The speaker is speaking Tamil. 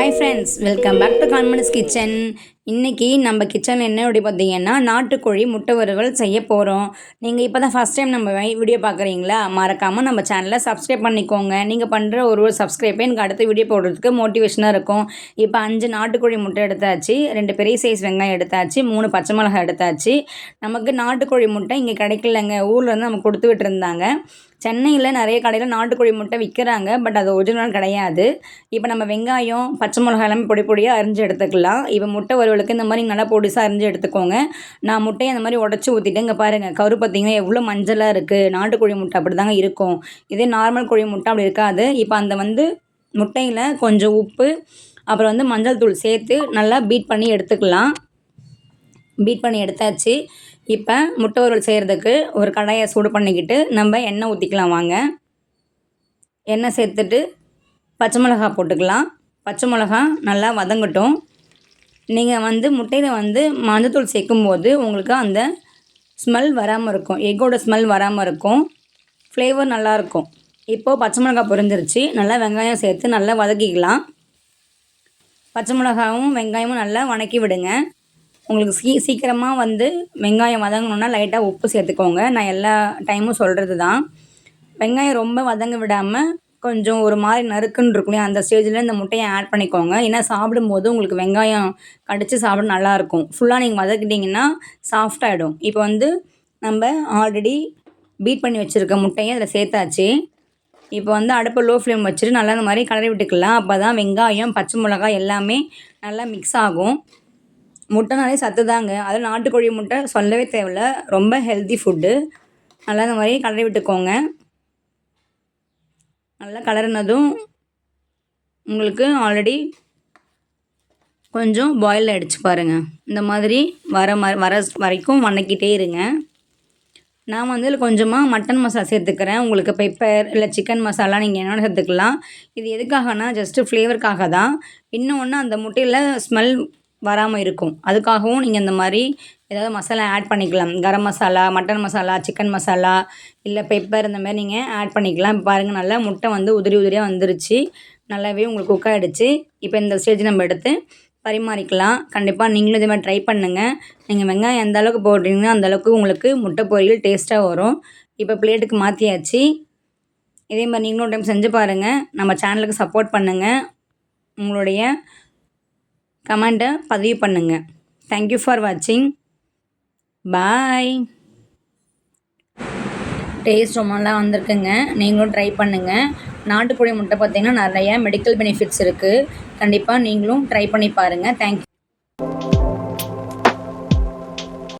hi friends welcome back to Kanmani's kitchen இன்றைக்கி நம்ம கிச்சனில் என்ன அப்படி பார்த்தீங்கன்னா நாட்டுக்கோழி முட்டை வறுவல் செய்ய போகிறோம் நீங்கள் இப்போ தான் ஃபஸ்ட் டைம் நம்ம வீடியோ பார்க்குறீங்களா? மறக்காமல் நம்ம சேனலை சப்ஸ்கிரைப் பண்ணிக்கோங்க. நீங்கள் பண்ணுற ஒரு ஒரு சப்ஸ்கிரைப்பே எனக்கு அடுத்த வீடியோ போடுறதுக்கு மோட்டிவேஷனாக இருக்கும். இப்போ அஞ்சு நாட்டுக்கோழி முட்டை எடுத்தாச்சு ரெண்டு பெரிய சைஸ் வெங்காயம் எடுத்தாச்சு மூணு பச்சை மிளகாய் எடுத்தாச்சு. நமக்கு நாட்டுக்கோழி முட்டை இங்கே கிடைக்கலங்க. ஊரில் இருந்து நம்ம கொடுத்து விட்டுருந்தாங்க சென்னையில் நிறைய கடையில் நாட்டுக்கோழி முட்டை விற்கிறாங்க பட் அது ஒரிஜினல் கிடையாது. இப்போ நம்ம வெங்காயம் பச்சை மிளகாய் எல்லாமே பொடி பொடியாக அரிஞ்சு எடுத்துக்கலாம். இப்போ முட்டை வறுவலுக்கு இந்த மாதிரி நல்லா பொடிசாக அரிஞ்சு எடுத்துக்கோங்க. நான் முட்டையை அந்த மாதிரி உடச்சி ஊற்றிட்டு இங்கே பாருங்கள் கரு பார்த்திங்கன்னா எவ்வளோ மஞ்சளாக இருக்குது நாட்டுக்கோழி முட்டை அப்படி தாங்க இருக்கும். இதே நார்மல் கோழி முட்டை அப்படி இருக்காது. இப்போ அந்த வந்து முட்டையில் கொஞ்சம் உப்பு அப்புறம் வந்து மஞ்சள் தூள் சேர்த்து நல்லா பீட் பண்ணி எடுத்துக்கலாம். பீட் பண்ணி எடுத்தாச்சு. இப்போ முட்டை வறுவல் செய்கிறதுக்கு ஒரு கடாயை சூடு பண்ணிக்கிட்டு நம்ம எண்ணெய் ஊற்றிக்கலாம் வாங்க. எண்ணெய் சேர்த்துட்டு பச்சை மிளகா போட்டுக்கலாம். பச்சை மிளகா நல்லா வதங்கட்டும். நீங்கள் வந்து முட்டையில் வந்து மஞ்சத்தூள் சேர்க்கும்போது உங்களுக்கு அந்த ஸ்மெல் வராமல் இருக்கும். எக்கோட ஸ்மெல் வராமல் இருக்கும். ஃப்ளேவர் நல்லாயிருக்கும் இப்போது பச்சை மிளகா பொரிஞ்சிருச்சு. நல்லா வெங்காயம் சேர்த்து நல்லா வதக்கிக்கலாம். பச்சை மிளகாவும் வெங்காயமும் நல்லா வணக்கி விடுங்க. உங்களுக்கு சீ சீக்கிரமாக வந்து வெங்காயம் வதங்கணுன்னா லைட்டாக உப்பு சேர்த்துக்கோங்க. நான் எல்லா டைமும் சொல்கிறது தான் வெங்காயம் ரொம்ப வதங்க விடாமல் கொஞ்சம் ஒரு மாதிரி நறுக்குன்னு இருக்கும் அந்த ஸ்டேஜில் இந்த முட்டையை ஆட் பண்ணிக்கோங்க. ஏன்னா சாப்பிடும்போது உங்களுக்கு வெங்காயம் கடித்து சாப்பிட நல்லாயிருக்கும். ஃபுல்லாக நீங்கள் வதக்கிட்டிங்கன்னா சாஃப்டாகிடும் இப்போ வந்து நம்ம ஆல்ரெடி பீட் பண்ணி வச்சுருக்க முட்டையை அதில் சேர்த்தாச்சு. இப்போ வந்து அடுப்பை லோ ஃப்ளேம் வச்சுட்டு நல்லா இந்த மாதிரி கலரி விட்டுக்கலாம். அப்போ தான் வெங்காயம் பச்சை மிளகாய் எல்லாமே நல்லா மிக்ஸ் ஆகும். முட்டைனாலே சத்து தாங்க அதில் நாட்டுக்கோழி முட்டை சொல்லவே தேவையில்ல. ரொம்ப ஹெல்த்தி ஃபுட்டு நல்லா இந்த மாதிரி கலரி விட்டுக்கோங்க. நல்லா கலரினதும் உங்களுக்கு ஆல்ரெடி கொஞ்சம் பாயில் ஆகிடுச்சு பாருங்கள் இந்த மாதிரி வர ம வர வரைக்கும் வணக்கிட்டே இருங்க. நான் வந்து இதில் கொஞ்சமாக மட்டன் மசாலா சேர்த்துக்கிறேன். உங்களுக்கு பெப்பர் இல்லை சிக்கன் மசாலா நீங்கள் என்னென்ன சேர்த்துக்கலாம். இது எதுக்காகனா ஜஸ்ட்டு ஃப்ளேவருக்காக தான். இன்னொன்று அந்த முட்டையில் ஸ்மெல் வராமல் இருக்கும். அதுக்காகவும் நீங்கள் இந்த மாதிரி ஏதாவது மசாலா ஆட் பண்ணிக்கலாம். கரம் மசாலா மட்டன் மசாலா சிக்கன் மசாலா இல்லை பெப்பர் இந்த மாதிரி நீங்கள் ஆட் பண்ணிக்கலாம். இப்போ பாருங்கள் நல்லா முட்டை வந்து உதிரி உதிரியாக வந்துருச்சு. நல்லாவே உங்களுக்கு குக் ஆகிடுச்சு இப்போ இந்த ஸ்டேஜ் நம்ம எடுத்து பரிமாறிக்கலாம். கண்டிப்பாக நீங்களும் இதே மாதிரி ட்ரை பண்ணுங்கள் நீங்கள் வெங்காயம் எந்த அளவுக்கு போடுறீங்கன்னா அந்தளவுக்கு உங்களுக்கு முட்டை பொரியல் டேஸ்ட்டாக வரும். இப்போ பிளேட்டுக்கு மாற்றியாச்சு இதே மாதிரி நீங்களும் டைம் செஞ்சு பாருங்கள் நம்ம சேனலுக்கு சப்போர்ட் பண்ணுங்கள் உங்களுடைய கமெண்ட்டை பதிவு பண்ணுங்கள் தேங்க்யூ ஃபார் வாட்சிங் பாய் டேஸ்ட் ரொம்ப நல்லா வந்திருக்குங்க. நீங்களும் ட்ரை பண்ணுங்கள் நாட்டுக்கோழி முட்டை பார்த்திங்கன்னா நிறைய மெடிக்கல் பெனிஃபிட்ஸ் இருக்குது கண்டிப்பாக நீங்களும் ட்ரை பண்ணி பாருங்கள் தேங்க்யூ